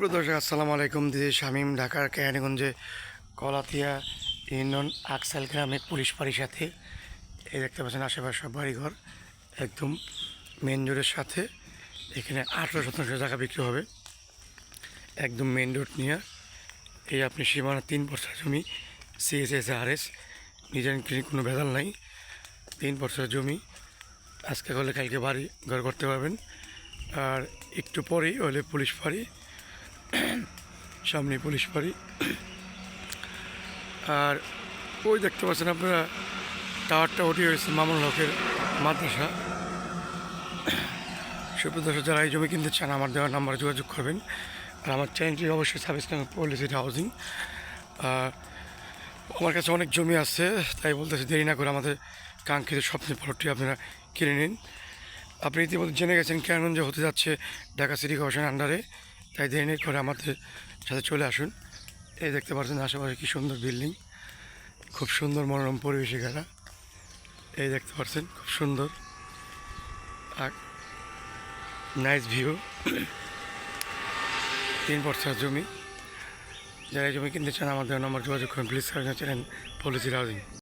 দর্শক, আসসালামু আলাইকুম। দিদি শামীম, ঢাকার কেরানীগঞ্জে কলাতিয়া ইউনিয়ন আকসাল গ্রামে পুলিশ বাড়ির সাথে। এই দেখতে পাচ্ছেন আশেপাশে সব বাড়িঘর একদম মেন রোডের সাথে। এখানে আঠেরো শতাংশ জায়গা বিক্রি হবে। একদম মেন রোড নিয়ে। এই আপনি সীমানা তিন বছর জমি সিএসএস আর এস নিজের কিনে ভেজাল নাই। তিন বছর জমি। আজকে হলে কালকে বাড়ি ঘর করতে পারবেন। আর একটু পরেই হলে পুলিশ বাড়ি সামনে পুলিশ বাড়ি। আর ওই দেখতে পাচ্ছেন আপনারা, টাওয়ারটা উঠে হয়েছে মামুন হকের মাদ্রাসা। সুপ্রদর্শক যারা এই জমি কিনতে চান, আমার দেওয়ার নাম্বারে যোগাযোগ করবেন। আর আমার চ্যানেলটি অবশ্যই সাবস্ক্রাইব পলিসিটি হাউজিং আর আমার কাছে অনেক জমি আছে, তাই বলতেছি দেরি না করে আমাদের কাঙ্ক্ষিত স্বপ্নের প্লটটি আপনারা কিনে নিন। আপনি ইতিমধ্যে জেনে গেছেন কেন যে হতে যাচ্ছে ঢাকা সিটি কর্পোরেশন আন্ডারে তাই দেরি করে আমাদের সাথে চলে আসুন। এই দেখতে পাচ্ছেন আশেপাশে কি সুন্দর বিল্ডিং। খুব সুন্দর মনোরম পরিবেশে ঘেরা। এই দেখতে পাচ্ছেন, খুব সুন্দর। আর নাইস ভিউ তিন বছর জমি। যারা জমি কিনতে চান, আমাদের নম্বর যোগাযোগ করুন। Please channel policy housing